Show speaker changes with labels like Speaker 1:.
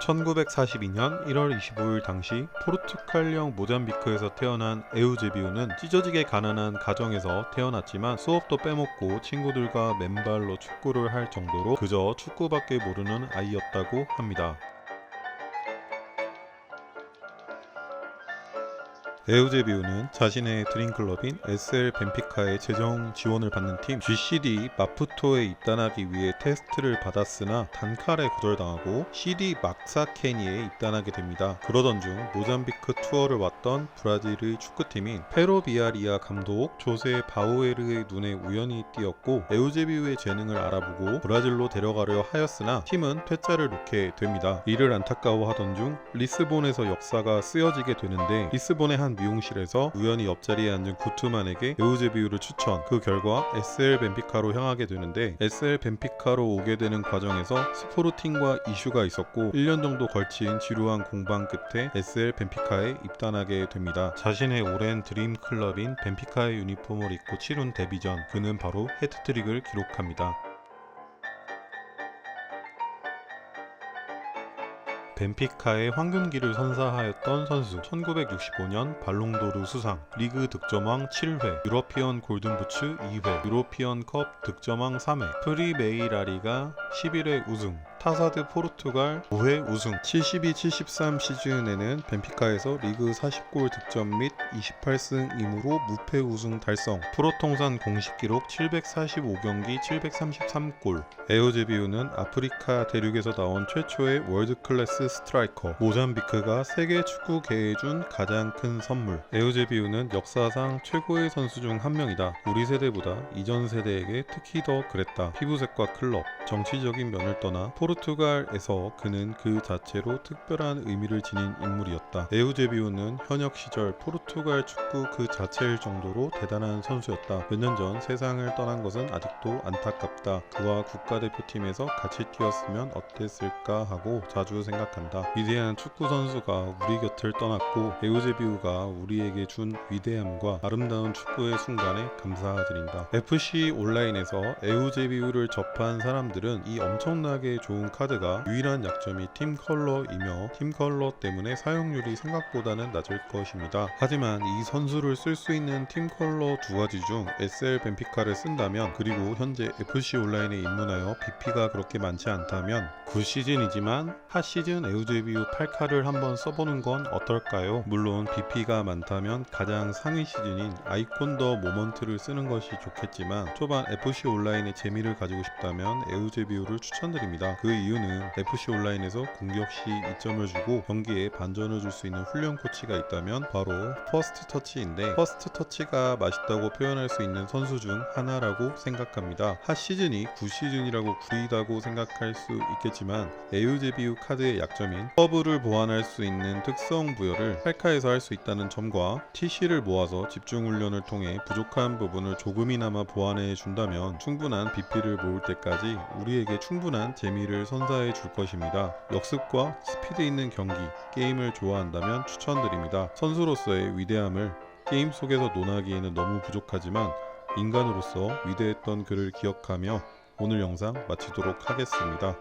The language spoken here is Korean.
Speaker 1: 1942년 1월 25일 당시 포르투갈령 모잠비크에서 태어난 에우제비우는 찢어지게 가난한 가정에서 태어났지만 수업도 빼먹고 친구들과 맨발로 축구를 할 정도로 그저 축구밖에 모르는 아이였다고 합니다. 에우제 비우는 자신의 드림클럽인 SL 벤피카의 재정 지원을 받는 팀 GCD 마푸토에 입단하기 위해 테스트를 받았으나 단칼에 거절당하고 CD 막사케니에 입단하게 됩니다. 그러던 중 모잠비크 투어를 왔던 브라질의 축구팀인 페로비아리아 감독 조세 바우에르의 눈에 우연히 띄었고 에우제비우의 재능을 알아보고 브라질로 데려가려 하였으나 팀은 퇴짜를 놓게 됩니다. 이를 안타까워하던 중 리스본에서 역사가 쓰여지게 되는데 리스본의 한 미용실에서 우연히 옆자리에 앉은 구투만에게 에우제비우를 추천 그 결과 SL 벤피카로 향하게 되는데 SL 벤피카로 오게 되는 과정에서 스포르팅과 이슈가 있었고 1년 정도 걸친 지루한 공방 끝에 SL 벤피카에 입단하게 됩니다. 자신의 오랜 드림 클럽인 벤피카의 유니폼을 입고 치룬 데뷔전 그는 바로 헤트트릭을 기록합니다. 벤피카의 황금기를 선사하였던 선수. 1965년 발롱도르 수상. 리그 득점왕 7회. 유러피언 골든부츠 2회. 유로피언 컵 득점왕 3회. 프리메이라리가 11회 우승 타사드 포르투갈 5회 우승. 72-73 시즌에는 벤피카에서 리그 40골 득점 및 28승임으로 무패 우승 달성. 프로 통산 공식 기록 745경기 733골. 에오제비우는 아프리카 대륙에서 나온 최초의 월드 클래스 스트라이커. 모잠비크가 세계 축구 계에 준 가장 큰 선물. 에오제비우는 역사상 최고의 선수 중 한 명이다. 우리 세대보다 이전 세대에게 특히 더 그랬다. 피부색과 클럽 정치적인 면을 떠나 포르 투갈에서 그는 그 자체로 특별한 의미를 지닌 인물이었다. 에우제비우는 현역 시절 포르투갈 축구 그 자체일 정도로 대단한 선수였다. 몇 년 전 세상을 떠난 것은 아직도 안타깝다. 그와 국가대표팀에서 같이 뛰었으면 어땠을까 하고 자주 생각한다. 위대한 축구 선수가 우리 곁을 떠났고 에우제비우가 우리에게 준 위대함과 아름다운 축구의 순간에 감사드린다. FC 온라인에서 에우제비우를 접한 사람들은 이 엄청나게 좋은 카드가 유일한 약점이 팀 컬러이며 팀 컬러 때문에 사용률이 생각보다는 낮을 것입니다. 하지만 이 선수를 쓸 수 있는 팀 컬러 두 가지 중 SL 벤피카를 쓴다면 그리고 현재 FC 온라인에 입문하여 BP가 그렇게 많지 않다면 구 시즌이지만 하 시즌 에우제비우 8카를 한번 써보는 건 어떨까요? 물론 BP가 많다면 가장 상위 시즌인 아이콘 더 모먼트를 쓰는 것이 좋겠지만 초반 FC 온라인의 재미를 가지고 싶다면 에우제비우를 추천드립니다. 그 이유는 FC 온라인에서 공격 시 이점을 주고 경기에 반전을 줄 수 있는 훈련 코치가 있다면 바로 퍼스트 터치인데 퍼스트 터치가 맛있다고 표현할 수 있는 선수 중 하나라고 생각합니다. 하 시즌이 구 시즌이라고 구리다고 생각할 수 있겠지만 에우제비우 카드의 약점인 서브를 보완할 수 있는 특성 부여를 8카에서 할 수 있다는 점과 TC를 모아서 집중 훈련을 통해 부족한 부분을 조금이나마 보완해 준다면 충분한 BP를 모을 때까지 우리에게 충분한 재미를 선사해 줄 것입니다. 역습과 스피드 있는 경기, 게임을 좋아한다면 추천드립니다. 선수로서의 위대함을 게임 속에서 논하기에는 너무 부족하지만 인간으로서 위대했던 그를 기억하며 오늘 영상 마치도록 하겠습니다.